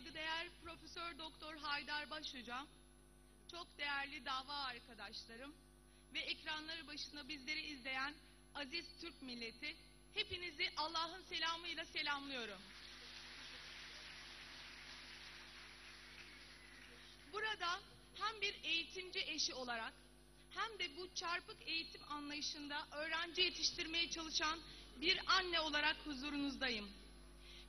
Saygıdeğer Profesör Doktor Haydar Baş Hocam, çok değerli dava arkadaşlarım ve ekranları başında bizleri izleyen aziz Türk milleti, hepinizi Allah'ın selamıyla selamlıyorum. Burada hem bir eğitimci eşi olarak hem de bu çarpık eğitim anlayışında öğrenci yetiştirmeye çalışan bir anne olarak huzurunuzdayım.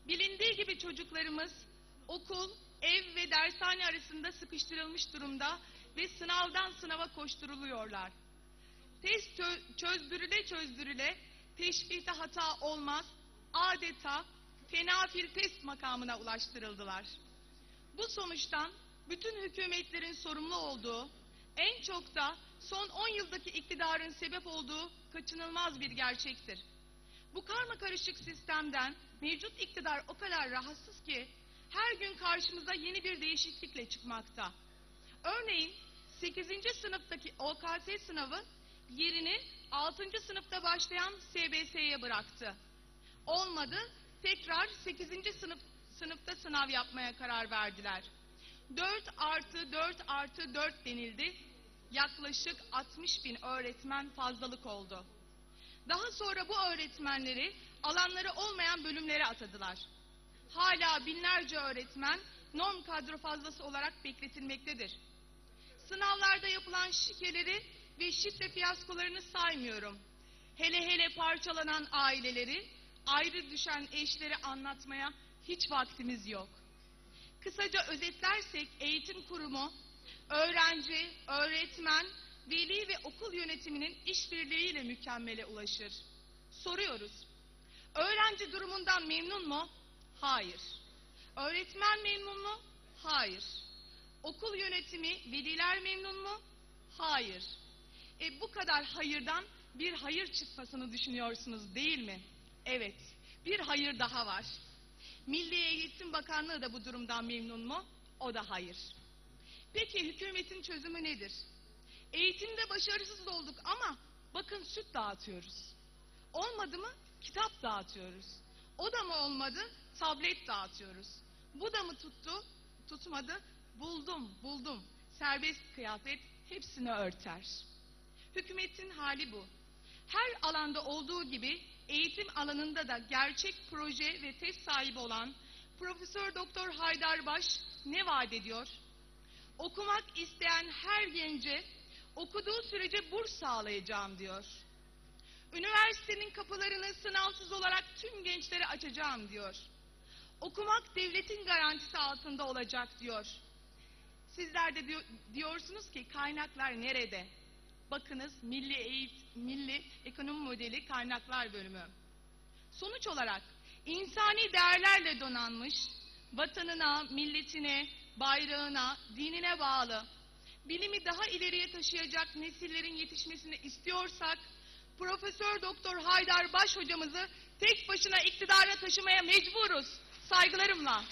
Bilindiği gibi çocuklarımız okul, ev ve dershane arasında sıkıştırılmış durumda ve sınavdan sınava koşturuluyorlar. Test çö- çözdürüle çözdürüle teşbihte hata olmaz, adeta fenafil test makamına ulaştırıldılar. Bu sonuçtan bütün hükümetlerin sorumlu olduğu, en çok da son 10 yıldaki iktidarın sebep olduğu kaçınılmaz bir gerçektir. Bu karma karışık sistemden mevcut iktidar o kadar rahatsız ki her gün karşımıza yeni bir değişiklikle çıkmakta. Örneğin 8. sınıftaki OKT sınavı yerini 6. sınıfta başlayan SBS'ye bıraktı. Olmadı tekrar 8. sınıf sınıfta sınav yapmaya karar verdiler. 4 artı 4 artı 4 denildi. Yaklaşık 60 bin öğretmen fazlalık oldu. Daha sonra bu öğretmenleri alanları olmayan bölümlere atadılar. Hala binlerce öğretmen norm kadro fazlası olarak bekletilmektedir. Sınavlarda yapılan şikeleri ve şifre fiyaskolarını saymıyorum. Hele hele parçalanan aileleri, ayrı düşen eşleri anlatmaya hiç vaktimiz yok. Kısaca özetlersek eğitim kurumu, öğrenci, öğretmen, veli ve okul yönetiminin işbirliğiyle mükemmele ulaşır. Soruyoruz. Öğrenci durumundan memnun mu? Hayır. Öğretmen memnun mu? Hayır. Okul yönetimi, veliler memnun mu? Hayır. E bu kadar hayırdan bir hayır çıkmasını düşünüyorsunuz değil mi? Evet. Bir hayır daha var. Milli Eğitim Bakanlığı da bu durumdan memnun mu? O da hayır. Peki hükümetin çözümü nedir? Eğitimde başarısız olduk ama bakın süt dağıtıyoruz. Olmadı mı kitap dağıtıyoruz. O da mı olmadı tablet dağıtıyoruz. Bu da mı tuttu tutmadı buldum buldum serbest kıyafet hepsini örter. Hükümetin hali bu. Her alanda olduğu gibi eğitim alanında da gerçek proje ve test sahibi olan Profesör Doktor Haydar Baş ne vaat ediyor? Okumak isteyen her gence okuduğu sürece burs sağlayacağım diyor. Üniversitenin kapılarını sınavsız olarak tüm gençlere açacağım diyor. Okumak devletin garantisi altında olacak diyor. Sizler de diyor- diyorsunuz ki kaynaklar nerede? Bakınız Milli Eğitim, Milli Ekonomi Modeli Kaynaklar Bölümü. Sonuç olarak insani değerlerle donanmış, vatanına, milletine, bayrağına, dinine bağlı, bilimi daha ileriye taşıyacak nesillerin yetişmesini istiyorsak, Profesör Doktor Haydar Baş hocamızı tek başına iktidara taşımaya mecburuz. Saygılarımla.